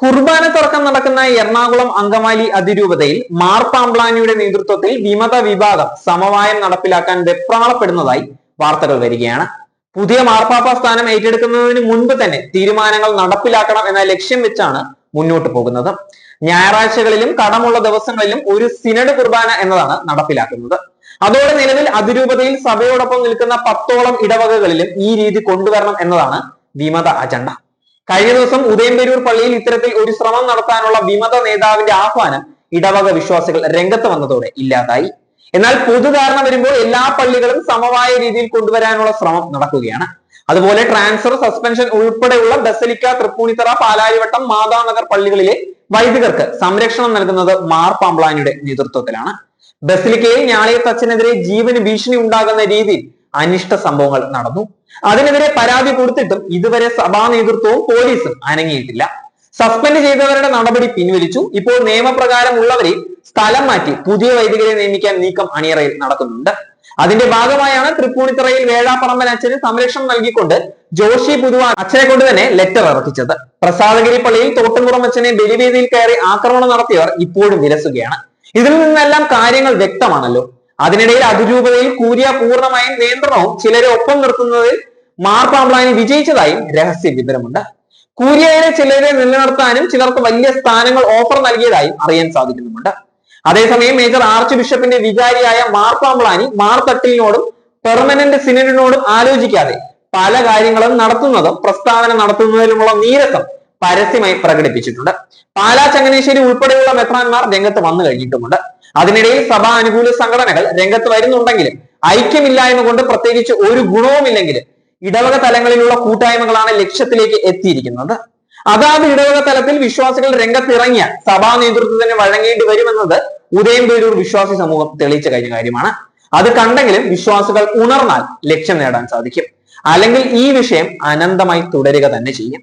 കുർബാന തുറക്കം നടക്കുന്ന എറണാകുളം അങ്കമാലി അതിരൂപതയിൽ മാർപ്പാംബ്ലാനിയുടെ നേതൃത്വത്തിൽ വിമത വിഭാഗം സമവായം നടപ്പിലാക്കാൻ വെപ്രാളപ്പെടുന്നതായി വാർത്തകൾ വരികയാണ്. പുതിയ മാർപ്പാപ്പ സ്ഥാനം ഏറ്റെടുക്കുന്നതിന് മുൻപ് തന്നെ തീരുമാനങ്ങൾ നടപ്പിലാക്കണം എന്ന ലക്ഷ്യം വെച്ചാണ് മുന്നോട്ട് പോകുന്നത്. ഞായറാഴ്ചകളിലും കടമുള്ള ദിവസങ്ങളിലും ഒരു സിനഡ് കുർബാന എന്നതാണ് നടപ്പിലാക്കുന്നത്. അതോടെ നിലവിൽ അതിരൂപതയിൽ സഭയോടൊപ്പം നിൽക്കുന്ന പത്തോളം ഇടവകകളിലും ഈ രീതി കൊണ്ടുവരണം എന്നതാണ് വിമത അജണ്ട. കഴിഞ്ഞ ദിവസം ഉദയംപേരൂർ പള്ളിയിൽ ഇത്തരത്തിൽ ഒരു ശ്രമം നടത്താനുള്ള വിമത നേതാവിന്റെ ആഹ്വാനം ഇടവക വിശ്വാസികൾ രംഗത്ത് വന്നതോടെ ഇല്ലാതായി. എന്നാൽ പൊതുധാരണ വരുമ്പോൾ എല്ലാ പള്ളികളും സമവായ രീതിയിൽ കൊണ്ടുവരാനുള്ള ശ്രമം നടക്കുകയാണ്. അതുപോലെ ട്രാൻസ്ഫർ സസ്പെൻഷൻ ഉൾപ്പെടെയുള്ള ബസലിക്ക തൃപ്പൂണിത്തറ പാലാരിവട്ടം മാതാനഗർ പള്ളികളിലെ വൈദികർക്ക് സംരക്ഷണം നൽകുന്നത് മാർ പാമ്പ്ലാനിയുടെ നേതൃത്വത്തിലാണ്. ബസലിക്കയിൽ ഞാളിയത്തച്ഛനെതിരെ ജീവന് ഭീഷണി ഉണ്ടാകുന്ന രീതിയിൽ അനിഷ്ട സംഭവങ്ങൾ നടന്നു. അതിനെതിരെ പരാതി കൊടുത്തിട്ടും ഇതുവരെ സഭാ നേതൃത്വവും പോലീസും അനങ്ങിയിട്ടില്ല. സസ്പെൻഡ് ചെയ്തവരുടെ നടപടി പിൻവലിച്ചു. ഇപ്പോൾ നിയമപ്രകാരം ഉള്ളവരെ സ്ഥലം മാറ്റി പുതിയ വൈദികരെ നിയമിക്കാൻ നീക്കം അണിയറയിൽ നടക്കുന്നുണ്ട്. അതിന്റെ ഭാഗമായാണ് തൃപ്പൂണിത്തറയിൽ വേഴാപ്പറമ്പൻ അച്ഛന് സംരക്ഷണം നൽകിക്കൊണ്ട് ജോഷി പുതുവാൻ അച്ഛനെ കൊണ്ട് തന്നെ ലെറ്റർ ഇറക്കിച്ചത്. പ്രസാദഗിരി പള്ളിയിൽ തോട്ടുംപുറം അച്ഛനെ ബലിവേദിയിൽ കയറി ആക്രമണം നടത്തിയവർ ഇപ്പോഴും വിലസുകയാണ്. ഇതിൽ നിന്നെല്ലാം കാര്യങ്ങൾ വ്യക്തമാണല്ലോ. അതിനിടയിൽ അതിരൂപതയിൽ കൂരിയ പൂർണമായും നിയന്ത്രണവും ചിലരെ ഒപ്പം നിർത്തുന്നതിൽ മാർപ്പാമ്പ്ലാനി വിജയിച്ചതായും രഹസ്യ വിവരമുണ്ട്. കൂരിയയിലെ ചിലരെ നിലനിർത്താനും ചിലർക്ക് വലിയ സ്ഥാനങ്ങൾ ഓഫർ നൽകിയതായും അറിയാൻ സാധിക്കുന്നുമുണ്ട്. അതേസമയം മേജർ ആർച്ച് ബിഷപ്പിന്റെ വികാരിയായ മാർപ്പാമ്പ്ലാനി മാർത്തട്ടിലിനോടും പെർമനന്റ് സിനഡിനോടും ആലോചിക്കാതെ പല കാര്യങ്ങളും നടത്തുന്നതും പ്രസ്താവന നടത്തുന്നതിലുമുള്ള നീരസം പരസ്യമായി പ്രകടിപ്പിച്ചിട്ടുണ്ട്. പാലാ ചങ്ങനാശ്ശേരി ഉൾപ്പെടെയുള്ള മെത്രാന്മാർ രംഗത്ത് വന്നു കഴിഞ്ഞിട്ടുമുണ്ട്. അതിനിടയിൽ സഭാ അനുകൂല സംഘടനകൾ രംഗത്ത് വരുന്നുണ്ടെങ്കിലും ഐക്യമില്ലായ്മ കൊണ്ട് പ്രത്യേകിച്ച് ഒരു ഗുണവുമില്ലെങ്കിലും ഇടവക തലങ്ങളിലുള്ള കൂട്ടായ്മകളാണ് ലക്ഷ്യത്തിലേക്ക് എത്തിയിരിക്കുന്നത്. അതാത് ഇടവക തലത്തിൽ വിശ്വാസികൾ രംഗത്തിറങ്ങിയ സഭാ നേതൃത്വത്തിന് വഴങ്ങേണ്ടി വരുമെന്നത് ഉദയംപേരൂർ വിശ്വാസി സമൂഹം തെളിയിച്ച കഴിഞ്ഞ കാര്യമാണ്. അത് കണ്ടെങ്കിലും വിശ്വാസികൾ ഉണർന്നാൽ ലക്ഷ്യം നേടാൻ സാധിക്കും. അല്ലെങ്കിൽ ഈ വിഷയം അനന്തമായി തുടരുക തന്നെ ചെയ്യും.